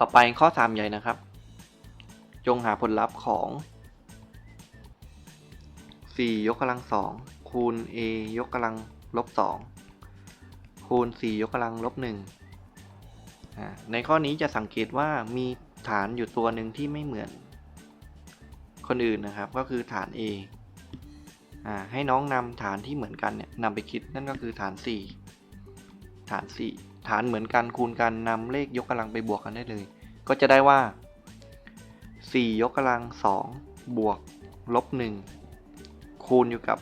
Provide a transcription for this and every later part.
ต่อไปข้อ 3 ใหญ่นะครับ จงหาผลลัพธ์ของ 4 ยกกำลัง 2 คูณ a ยกกำลังลบ 2 คูณ 4 ยกกำลังลบ1อ่าในข้อนี้จะสังเกตว่ามีฐานอยู่ตัวหนึ่งที่ไม่เหมือน คนอื่นนะครับก็คือฐาน a อ่าให้น้องนำฐานที่เหมือนกันเนี่ยนำไปคิดนั่นก็คือฐาน 4 ฐาน 4 ฐานเหมือนกันคูณกันนำเลขยกกำลังไปบวกกันได้เลย ก็จะได้ว่า 4 ยกกำลัง 2 บวกลบ 1 คูณอยู่กับ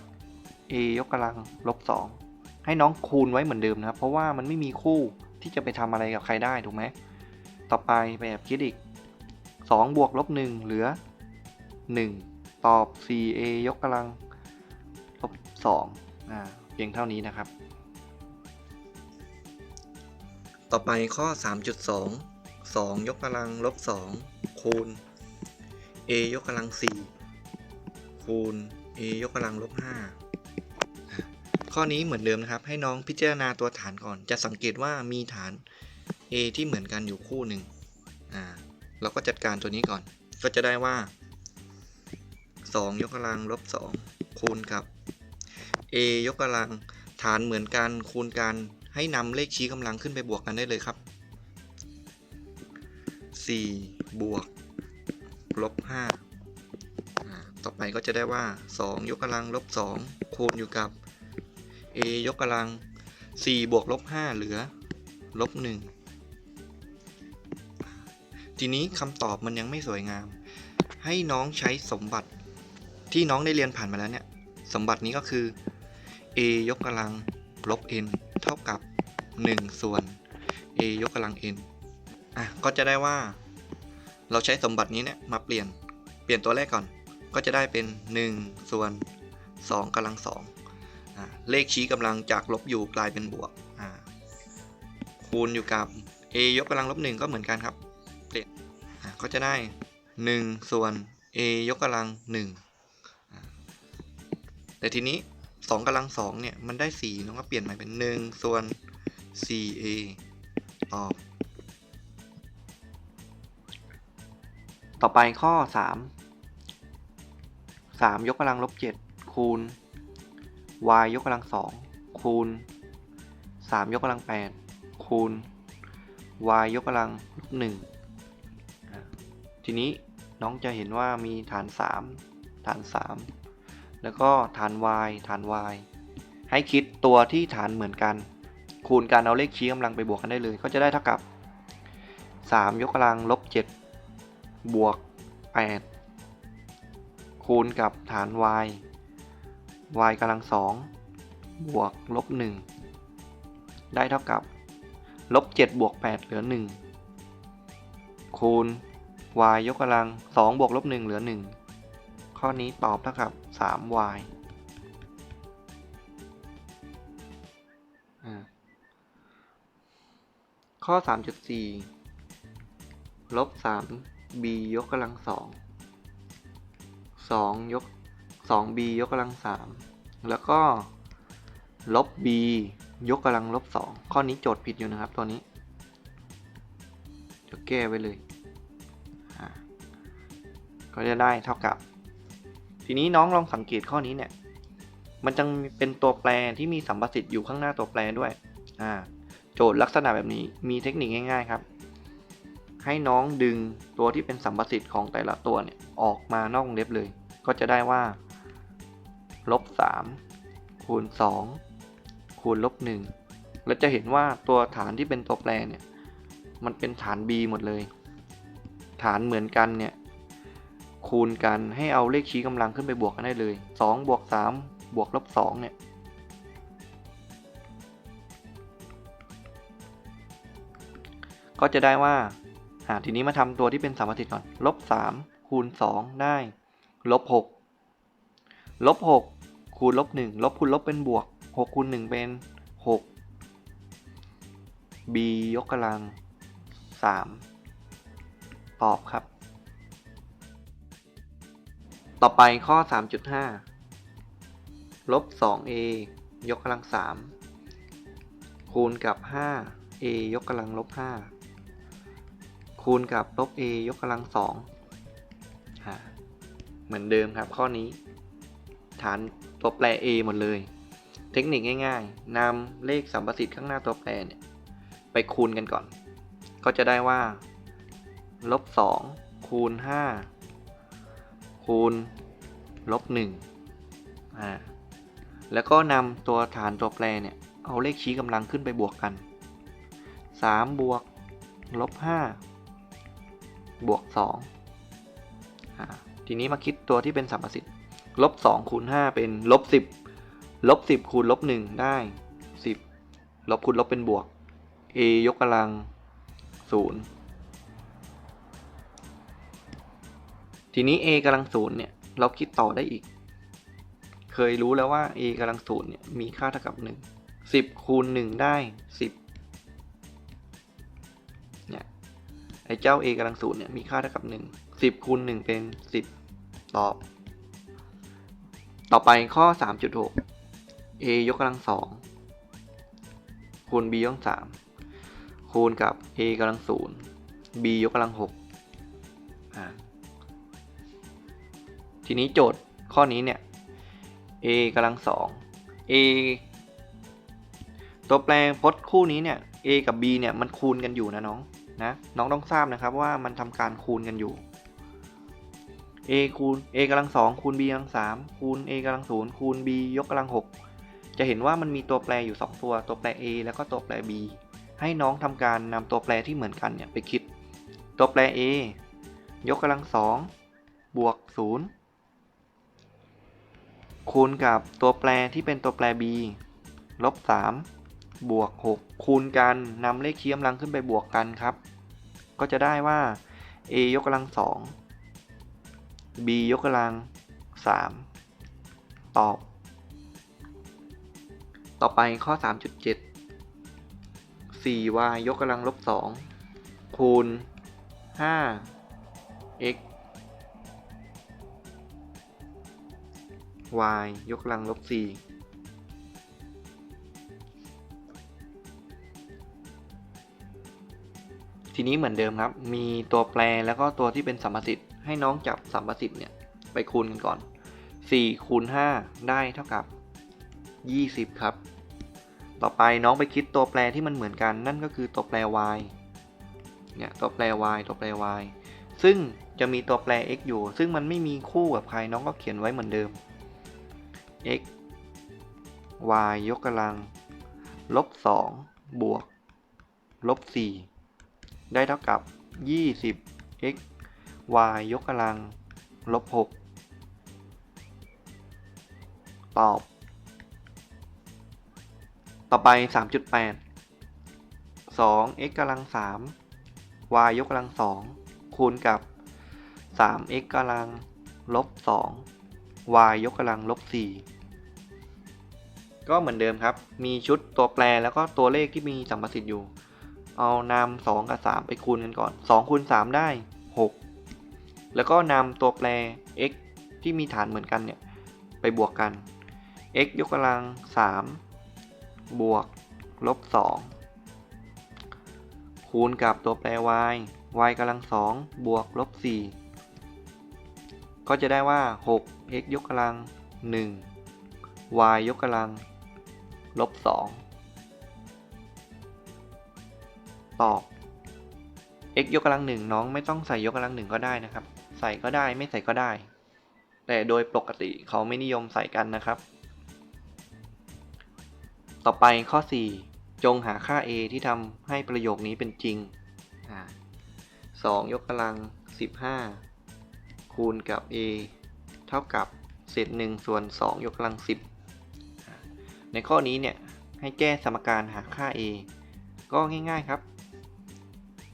a ยกกำลังลบ 2 ให้น้องคูณไว้เหมือนเดิมนะครับ เพราะว่ามันไม่มีคู่ที่จะไปทำอะไรกับใครได้ถูกไหม ต่อไปไปแอบคิดอีก 2 บวกลบ 1 เหลือ 1 ตอบ 4a ยกกำลังลบ2อ่าเพียงเท่านี้นะครับ ต่อไปข้อ 3.2 2 ยกกำลังลบ 2 คูณ a ยกกำลัง 4 คูณ a ยกกำลังลบ 5 ข้อนี้เหมือนเดิมนะครับ ให้น้องพิจารณาตัวฐานก่อน จะสังเกตว่ามีฐาน a ที่เหมือนกันอยู่คู่หนึ่งอ่าเราก็จัดการตัวนี้ก่อน ก็จะได้ว่า 2 ยกกำลังลบ 2 คูณกับ a ยกกำลังฐานเหมือนกันคูณกัน ให้นำเลขชี้กำลังขึ้นไปบวกกันได้เลยครับ 4 บวกลบ5อ่าต่อไปก็จะได้ว่า 2 ยกกำลังลบ 2 คูณอยู่กับ a ยกกำลัง 4 บวกลบ 5 เหลือลบ 1 ทีนี้คำตอบมันยังไม่สวยงาม ให้น้องใช้สมบัติที่น้องได้เรียนผ่านมาแล้วเนี่ย สมบัตินี้ก็คือ a ยกกำลังลบ n เท่ากับ 1 ส่วน a ยกกำลัง n อะก็จะได้ว่า เราใช้สมบัตินี้เนี่ยมาเปลี่ยนเปลี่ยนตัวแรกก่อน ก็จะได้เป็น 1 ส่วน 2กำลัง2อ่าเลขชี้กำลังจากลบอยู่กลายเป็นบวกอ่าคูณอยู่กับ a ยกกำลังลบ1ก็เหมือนกันครับ เปลี่ยนอ่าก็จะได้ 1 ส่วน a ยกกำลัง1อ่าแต่ทีนี้ 2กำลัง2เนี่ยมันได้4น้องก็เปลี่ยนใหม่เป็น1ส่วน 4a ตอบ ต่อไปข้อ 3 3 ยกกำลังลบ 7 คูณ y ยกกำลัง 2 คูณ 3 ยกกำลัง 8 คูณ y ยกกำลังลบ1อ่าทีนี้น้องจะเห็นว่ามีฐาน 3 ฐาน 3 แล้วก็ฐาน y ฐาน y ให้คิดตัวที่ฐานเหมือนกัน คูณการเอาเลขชี้กำลังไปบวกกันได้เลย ก็จะได้เท่ากับ 3 ยกกำลังลบ 7 บวก 8 คูณกับฐาน y y กำลัง2บวกลบ 1 ได้เท่ากับลบ 7 บวก 8 เหลือ 1 คูณ y ยกกำลัง 2 บวกลบ 1 เหลือ 1 ข้อนี้ตอบเท่ากับ 3y อ่าข้อ 3.4 ลบ 3 b ยกกำลัง 2 2 ยก 2b ยกกำลัง 3 แล้วก็ลบ b ยกกำลังลบ 2 ข้อนี้โจทย์ผิดอยู่นะครับตัวนี้เดี๋ยวแก้ไว้เลย ก็จะได้เท่ากับ ทีนี้น้องลองสังเกตข้อนี้เนี่ย มันจะเป็นตัวแปรที่มีสัมประสิทธิ์อยู่ข้างหน้าตัวแปรด้วย อ่า โจทย์ลักษณะแบบนี้มีเทคนิคง่าย ๆครับ ให้น้องดึงตัวที่เป็นสัมประสิทธิ์ของแต่ละตัวเนี่ยออกมานอกวงเล็บเลย ก็จะได้ว่าลบ3คูณ2คูณลบ1แล้วจะเห็นว่าตัวฐานที่เป็นตัวแปรเนี่ย มันเป็นฐาน b หมดเลย ฐานเหมือนกันเนี่ย คูณกันให้เอาเลขชี้กำลังขึ้นไปบวกกันได้เลย 2 บวก 3 บวกลบ 2 เนี่ย ก็จะได้ว่าอ่าทีนี้มาทำตัวที่เป็นสามประสิก่อน ลบ 3 คูณ 2 ได้ ลบ 6 ลบ 6 คูณลบ 1 ลบคูณลบเป็นบวก 6 คูณ 1 เป็น 6 b ยกกำลัง 3 ตอบครับ ต่อไปข้อ 3.5 ลบ 2a ยกกำลัง 3 คูณกับ 5a ยกกำลังลบ 5คคูณกับลบ a ยกกำลังสองเหมือนเดิมครับข้อนี้ ฐานตัวแปร a หมดเลย เทคนิคง่ายๆนำเลขสัมประสิทธิ์ข้างหน้าตัวแปรเนี่ย ไปคูณกันก่อน ก็จะได้ว่า ลบสองคูณห้า คูณลบหนึ่งอ่าแล้วก็นำตัวฐานตัวแปรเนี่ยเอาเลขชี้กำลังขึ้นไปบวกกัน 3 บวกลบ5บวก2อ่าทีนี้มาคิดตัวที่เป็นสัมประสิทธิ์ลบ2คูณ5เป็นลบ10ลบ10คูณลบ1ได้ 10ลบคูณลบเป็นบวก a ยกกำลัง 0 ทีนี้ a กำลัง0เนี่ยเราคิดต่อได้อีก เคยรู้แล้วว่า a กำลัง0เนี่ยมีค่าเท่ากับ 1 10 คูณ 1 ได้ 10เนี่ยไอ้เจ้า a กำลัง0เนี่ยมีค่าเท่ากับ 1 10คูณ1เป็น 10 ตอบ ต่อไปข้อ 3.6 a ยกกำลัง2คูณ b ยกกำลัง3คูณกับ a กำลัง0 b ยกกำลัง6อ่า ทีนี้โจทย์ข้อนี้เนี่ย a กำลังสอง a ตัวแปรพจน์คู่นี้เนี่ย a กับ b เนี่ยมันคูณกันอยู่นะน้องนะน้องต้องทราบนะครับว่ามันทำการคูณกันอยู่ a คูณ a กำลังสองคูณ b กำลังสามคูณ a กำลังศูนย์คูณ b ยกกำลังหกจะเห็นว่ามันมีตัวแปรอยู่ 2 ตัว ตัวแปร a แล้วก็ตัวแปร b ให้น้องทำการนำตัวแปรที่เหมือนกันเนี่ยไปคิด ตัวแปร a ยกกำลังสองบวกศูนย์ คูณกับตัวแปรที่เป็นตัวแปร b ลบ3บวก 6 คูณกันนำเลขคี่กำลังขึ้นไปบวกกันครับ ก็จะได้ว่า a ยกกำลัง 2 b ยกกำลัง 3 ตอบ ต่อไปข้อ 3.7 4y ยกกำลังลบ 2 คูณ 5 x y ยกกำลังลบ4ทีนี้เหมือนเดิมครับ มีตัวแปรแล้วก็ตัวที่เป็นสัมประสิทธิ์ให้น้องจับสัมประสิทธิ์เนี่ยไปคูณกันก่อน 4 คูณ 5 ได้เท่ากับ 20 ครับ ต่อไปน้องไปคิดตัวแปรที่มันเหมือนกันนั่นก็คือตัวแปร y เนี่ยตัวแปร y ตัวแปร y ซึ่งจะมีตัวแปร x อยู่ ซึ่งมันไม่มีคู่กับใครน้องก็เขียนไว้เหมือนเดิม x y ยกกำลัง ลบ 2 บวก ลบ 4 ได้เท่ากับ 20 x y ยกกำลัง ลบ 6 ตอบ ต่อไป 3.8 2 x กำลัง 3 y ยกกำลัง 2 คูณกับ 3x กำลัง ลบ 2 y ยกกำลัง ลบ 4 ก็เหมือนเดิมครับ มีชุดตัวแปรแล้วก็ตัวเลขที่มีสัมประสิทธิ์อยู่ เอานำ2กับ 3 ไปคูณกันก่อน2คูณ3ได้ 6 แล้วก็นำตัวแปร x ที่มีฐานเหมือนกันเนี่ยไปบวกกัน x ยกกำลัง 3 บวกลบ 2 คูณกับตัวแปร y y กำลัง 2 บวกลบ 4 ก็จะได้ว่า 6 x ยกกำลัง 1 y ยกกำลัง ลบ2ตอบ x ยกกำลัง1น้องไม่ต้องใส่ยกกำลัง1ก็ได้นะครับ ใส่ก็ได้ไม่ใส่ก็ได้ แต่โดยปกติเขาไม่นิยมใส่กันนะครับ ต่อไปข้อ 4 จงหาค่า a ที่ทำให้ประโยคนี้เป็นจริงอ่า2ยกกำลัง 15 คูณกับ a เท่ากับเศษ1ส่วน 2 ยกกำลัง 10 ในข้อนี้เนี่ยให้แก้สมการหาค่า a ก็ง่ายๆครับ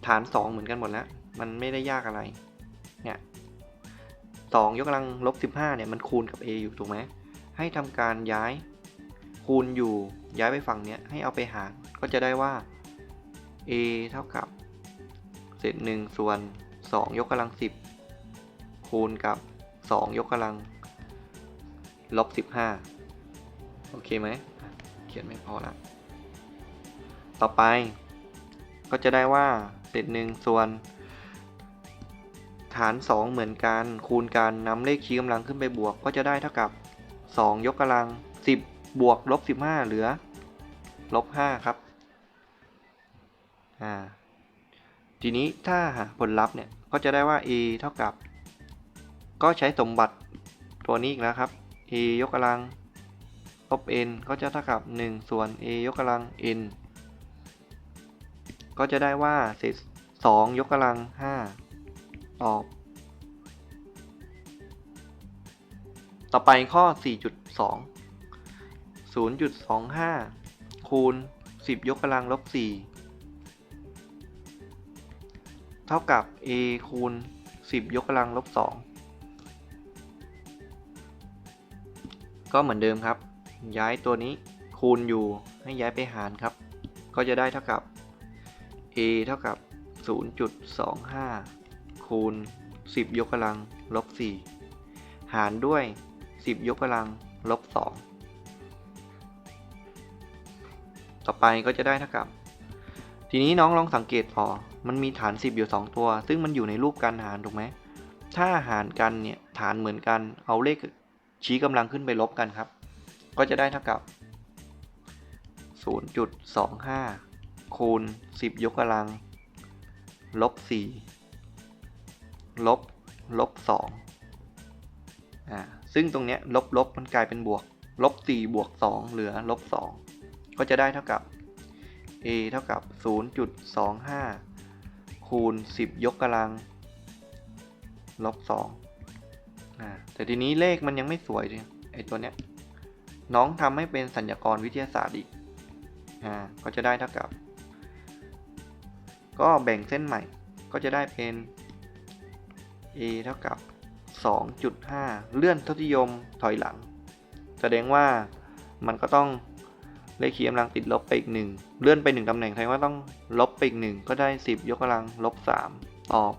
ฐาน 2 เหมือนกันหมดแล้ว มันไม่ได้ยากอะไร เนี่ย2ยกกำลังลบ15เนี่ยมันคูณกับ a อยู่ถูกไหมให้ทำการย้าย คูณอยู่ย้ายไปฝั่งเนี้ยให้เอาไปหารก็จะได้ว่า a เท่ากับเศษ1ส่วน 2 ยกกำลัง 10 คูณกับ 2 ยกกำลังลบ15 โอเคไหม เขียนไม่พอละ ต่อไป ก็จะได้ว่าเศษ1ส่วน ฐาน 2 เหมือนกันคูณกันนำเลขชี้กำลังขึ้นไปบวก ก็จะได้เท่ากับ 2 ยกกำลัง 10 บวกลบ 15 เหลือลบ 5 ครับอ่าทีนี้ถ้าหาผลลัพธ์เนี่ยก็จะได้ว่า a เท่ากับ ก็ใช้สมบัติตัวนี้อีกแล้วครับ a ยกกำลัง ลบ n ก็จะเท่ากับ 1 ส่วน a ยกกำลัง n ก็จะได้ว่าเศษ2ยกกำลัง 5 ตอบ ต่อไปข้อ 4.2 0.25 คูณ 10 ยกกำลังลบ 4 เท่ากับ a คูณ 10 ยกกำลังลบ 2 ก็เหมือนเดิมครับ ย้ายตัวนี้คูณอยู่ให้ย้ายไปหารครับ ก็จะได้เท่ากับ a เท่ากับ 0.25 คูณ 10 ยกกำลังลบ 4 หารด้วย 10 ยกกำลังลบ 2 ต่อไปก็จะได้เท่ากับ ทีนี้น้องลองสังเกตพอ มันมีฐาน 10 อยู่ 2 ตัว ซึ่งมันอยู่ในรูปการหารถูกไหม ถ้าหารกันเนี่ยฐานเหมือนกัน เอาเลขชี้กำลังขึ้นไปลบกันครับ ก็จะได้เท่ากับ 0.25 คูณ 10 ยกกำลัง ลบ 4 ลบ ลบ 2 อ่า ซึ่งตรงเนี้ยลบลบมันกลายเป็นบวก ลบ 4 บวก 2 เหลือ ลบ 2 ก็จะได้เท่ากับ a เท่ากับ 0.25 คูณ 10 ยกกำลัง ลบ2อ่าแต่ทีนี้เลขมันยังไม่สวยเลยไอตัวเนี้ย น้องทำให้เป็นสัญญากรวิทยาศาสตร์อีกอ่าก็จะได้เท่ากับ ก็แบ่งเส้นใหม่ก็จะได้เป็น a เท่ากับ 2.5 เลื่อนทศนิยมถอยหลัง แสดงว่ามันก็ต้องเลขคีย์กำลังติดลบไปอีก1เลื่อนไป 1ตำแหน่งแสดงว่าต้องลบไปอีก1ก็ได้ 10 ยกกำลังลบ 3 ตอบ